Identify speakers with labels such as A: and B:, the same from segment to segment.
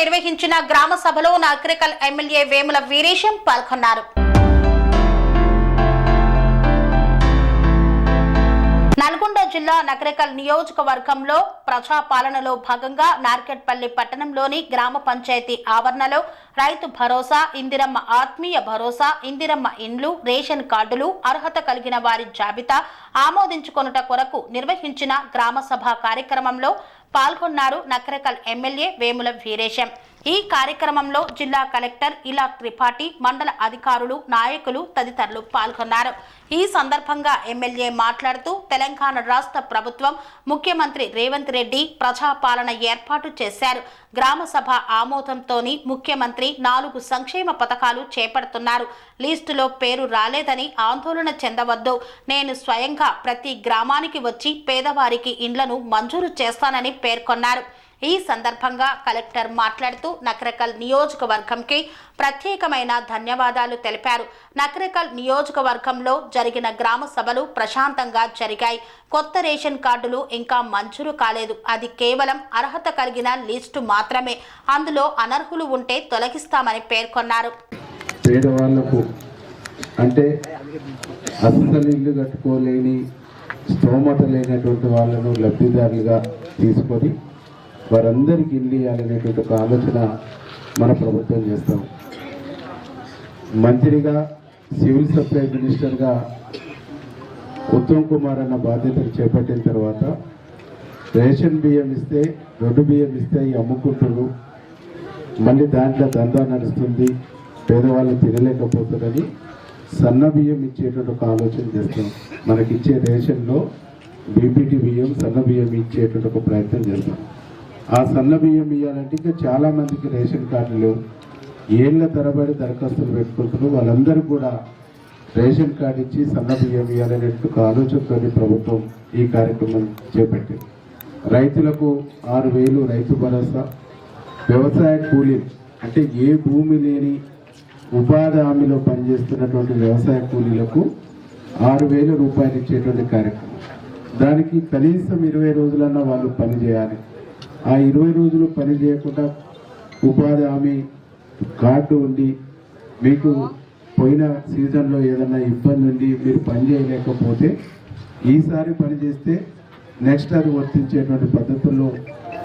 A: నిర్వహించిన గ్రామ సభలో నకరికల్ ఎమ్మెల్యే వేముల వీరేశం పాల్గొన్నారు. నల్గొండ జిల్లా నకరికల్ నియోజకవర్గంలో ప్రజాపాలనలో భాగంగా నార్కెట్పల్లి పట్టణంలోని గ్రామ పంచాయతీ ఆవరణలో రైతు భరోసా ఇందిరమ్మ ఆత్మీయ భరోసా ఇందిరమ్మ ఇండ్లు రేషన్ కార్డులు అర్హత కలిగిన వారి జాబితా ఆమోదించుకొనుట కొరకు నిర్వహించిన గ్రామ సభ కార్యక్రమంలో పాల్గొన్నారు నకరకల్ ఎమ్మెల్యే వేముల వీరేశం. ఈ కార్యక్రమంలో జిల్లా కలెక్టర్ ఇలా త్రిపాఠి మండల అధికారులు నాయకులు తదితరులు పాల్గొన్నారు. ఈ సందర్భంగా ఎమ్మెల్యే మాట్లాడుతూ తెలంగాణ రాష్ట్ర ప్రభుత్వం ముఖ్యమంత్రి రేవంత్ రెడ్డి ప్రజాపాలన ఏర్పాటు చేశారు. గ్రామ సభ ఆమోదంతోని ముఖ్యమంత్రి నాలుగు సంక్షేమ పథకాలు చేపడుతున్నారు. లిస్టులో పేరు రాలేదని ఆందోళన చెందవద్దు. నేను స్వయంగా ప్రతి గ్రామానికి వచ్చి పేదవారికి ఇండ్లను మంజూరు చేస్తానని పేర్కొన్నారు. ఈ సందర్భంగా కలెక్టర్ మాట్లాడుతూ నకరకల్ నియోజకవర్గంకి ప్రత్యేకమైన ధన్యవాదాలు తెలిపారు. నకరకల్ నియోజకవర్గంలో జరిగిన గ్రామ సభలు ప్రశాంతంగా జరిగాయి. కొత్త రేషన్ కార్డులు ఇంకా మంజూరు కాలేదు. అది కేవలం అర్హత కలిగిన లిస్టు మాత్రమే. అందులో అనర్హులు ఉంటే తొలగిస్తామని పేర్కొన్నారు.
B: పేదవాళ్ళకు అంటే అసలు ఇల్లు కట్టుకోలేని స్తోమత లేనటువంటి వాళ్ళను లబ్ధిదారులుగా తీసుకొని వారందరికీ ఇల్లు ఇవ్వాలనేటువంటి ఒక ఆలోచన మన ప్రభుత్వం చేస్తాం. మంత్రిగా సివిల్ సప్లై మినిస్టర్గా ఉత్తమ్ కుమార్ అన్న బాధ్యతలు చేపట్టిన తర్వాత రేషన్ బియ్యం ఇస్తే రెండు బియ్యం ఇస్తే అమ్ముకుంటున్నారు మళ్ళీ దాంట్లో దందా నడుస్తుంది పేదవాళ్ళు తినలేకపోతుందని సన్న బియ్యం ఇచ్చేటువంటి ఒక ఆలోచన చేస్తాం. మనకిచ్చే రేషన్లో బీపీటీ బియ్యం సన్న బియ్యం ఇచ్చేటువంటి ఒక ప్రయత్నం చేస్తాం ఆ సన్న బియ్యం ఇవ్వాలంటే ఇంకా చాలామందికి రేషన్ కార్డులు ఏళ్ళ ఏళ్ళ తరబడి దరఖాస్తులు పెట్టుకుంటున్నారు. వాళ్ళందరూ కూడా రేషన్ కార్డు ఇచ్చి సన్న బియ్యం ఇవ్వాలనే ఒక ఆలోచనతో ప్రభుత్వం ఈ కార్యక్రమం చేపట్టింది. రైతులకు ఆరు వేలు రైతు భరోసా వ్యవసాయ కూలీలు అంటే ఏ భూమి లేని ఉపాధి హామీలో పనిచేస్తున్నటువంటి వ్యవసాయ కూలీలకు ఆరు వేల రూపాయలు ఇచ్చేటువంటి కార్యక్రమం. దానికి కనీసం ఇరవై రోజులన్నా వాళ్ళు పని చేయాలి. ఆ ఇరవై రోజులు పని చేయకుండా ఉపాధి హామీ కార్డు ఉండి మీకు పోయిన సీజన్లో ఏదైనా ఇబ్బంది ఉండి మీరు పని చేయలేకపోతే ఈసారి పని చేస్తే నెక్స్ట్ అది వర్తించేటువంటి పద్ధతుల్లో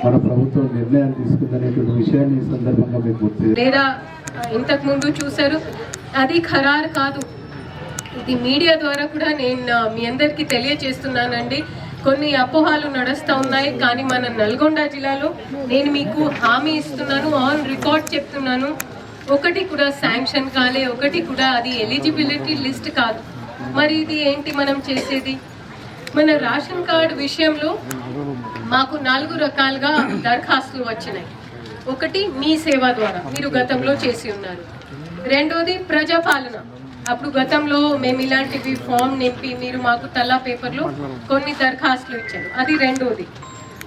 B: మన ప్రభుత్వం నిర్ణయం తీసుకుందనేటువంటి విషయాన్ని ఈ సందర్భంగా మీకు గుర్తు
C: లేదా ఇంతకుముందు చూశారు అది ఖరారు కాదు. ఇది మీడియా ద్వారా కూడా నేను మీ అందరికీ తెలియజేస్తున్నానండి. కొన్ని అపోహాలు నడుస్తూ ఉన్నాయి కానీ మన నల్గొండ జిల్లాలో నేను మీకు హామీ ఇస్తున్నాను ఆన్ రికార్డ్ చెప్తున్నాను. ఒకటి కూడా శాంక్షన్ కాలే ఒకటి కూడా అది ఎలిజిబిలిటీ లిస్ట్ కాదు. మరి ఇది ఏంటి మనం చేసేది? మన రేషన్ కార్డు విషయంలో మాకు నాలుగు రకాలుగా దరఖాస్తులు వచ్చినాయి. ఒకటి మీ సేవ ద్వారా మీరు గతంలో చేసి ఉన్నారు. రెండోది ప్రజాపాలన. అప్పుడు గతంలో మేము ఇలాంటివి ఫామ్ నింపి మీరు మాకు తల్లా పేపర్లో కొన్ని దరఖాస్తులు ఇచ్చారు. అది రెండోది.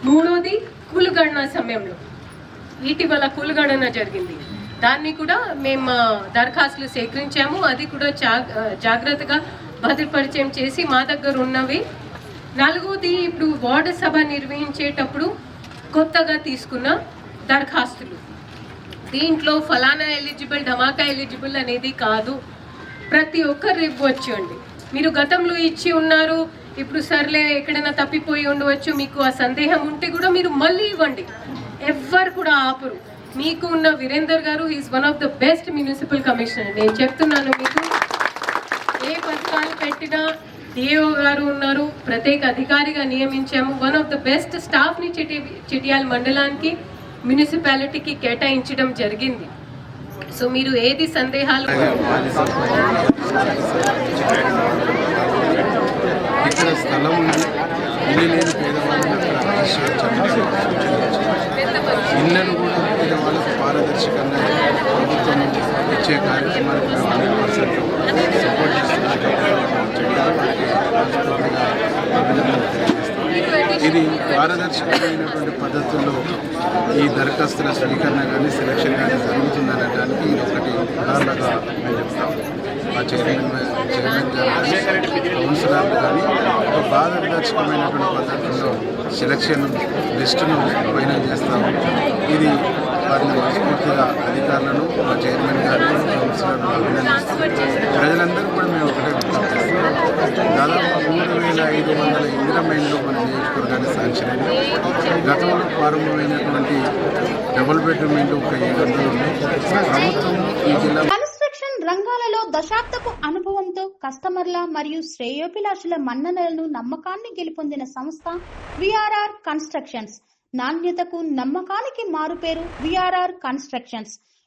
C: మూడోది కులుగణన సమయంలో. ఇటీవల కులుగణన జరిగింది. దాన్ని కూడా మేము దరఖాస్తులు సేకరించాము. అది కూడా జాగ్రత్తగా భద్రపరిచయం చేసి మా దగ్గర ఉన్నవి. నాలుగోది ఇప్పుడు వార్డు సభ నిర్వహించేటప్పుడు కొత్తగా తీసుకున్న దరఖాస్తులు. దీంట్లో ఫలానా ఎలిజిబుల్ ధమాకా ఎలిజిబుల్ అనేది కాదు. ప్రతి ఒక్కరు ఇవ్వచ్చు అండి. మీరు గతంలో ఇచ్చి ఉన్నారు ఇప్పుడు సర్లే ఎక్కడైనా తప్పిపోయి ఉండవచ్చు మీకు ఆ సందేహం ఉంటే కూడా మీరు మళ్ళీ ఇవ్వండి. ఎవ్వరు కూడా ఆపరు. మీకు ఉన్న వీరేందర్ గారు is one of the best municipal commissioner నేను చెప్తున్నాను మీకు ఏ పథకాలు పెట్టినా డిఓ గారు ఉన్నారు ప్రత్యేక అధికారిగా నియమించాము. వన్ ఆఫ్ ద బెస్ట్ స్టాఫ్ని చిటి చిటియాల మండలానికి మున్సిపాలిటీకి కేటాయించడం జరిగింది. సో మీరు ఏది సందేహాలు
D: ఇక్కడ స్థలం ఇల్లు లేని పేదవాళ్ళని ఇళ్ళను కూడా పేదవాళ్ళకు పారదర్శకంగా ప్రభుత్వం ఇచ్చే కార్యక్రమానికి సపోర్ట్ చేస్తున్నారు ఇది పారదర్శకమైనటువంటి పద్ధతుల్లో ఈ దరఖాస్తుల స్వీకరణ కానీ సెలక్షన్ కానీ జరుగుతుందనడానికి ఇది ఒకటి ఉదాహరణగా మేము చెప్తాం మా చైర్మన్ చైర్మన్ గారు కౌన్సిలర్లు కానీ ఒక పారదర్శకమైనటువంటి పద్ధతుల్లో సెలక్షన్ లిస్టును ఫైనల్ చేస్తాం ఇది
B: వారిని మనస్ఫూర్తిగా అధికారులను మా చైర్మన్ గారిని కౌన్సిలర్లను అభినందిస్తాం. ప్రజలందరూ కూడా మేము ఒకటే దాదాపు మూడు వేల ఐదు వందల ఇందిరా మన నియోజకవర్గానికి శాంక్షన్ అయింది. గతంలో ప్రారంభమైనటువంటి డబుల్ బెడ్రూమ్ ఇండ్లు ఒక ఏడు వందలు ఉన్నాయి. ప్రభుత్వం ఈ జిల్లా
D: కన్స్ట్రక్షన్ రంగాలలో దశాబ్దపు అనుభవంతో కస్టమర్ల మరియు శ్రేయోభిలాషుల మన్ననలను నమ్మకాన్ని గెలుపొందిన సంస్థ విఆర్ఆర్ కన్స్ట్రక్షన్స్. నాణ్యతకు నమ్మకానికి మారుపేరు VRR constructions.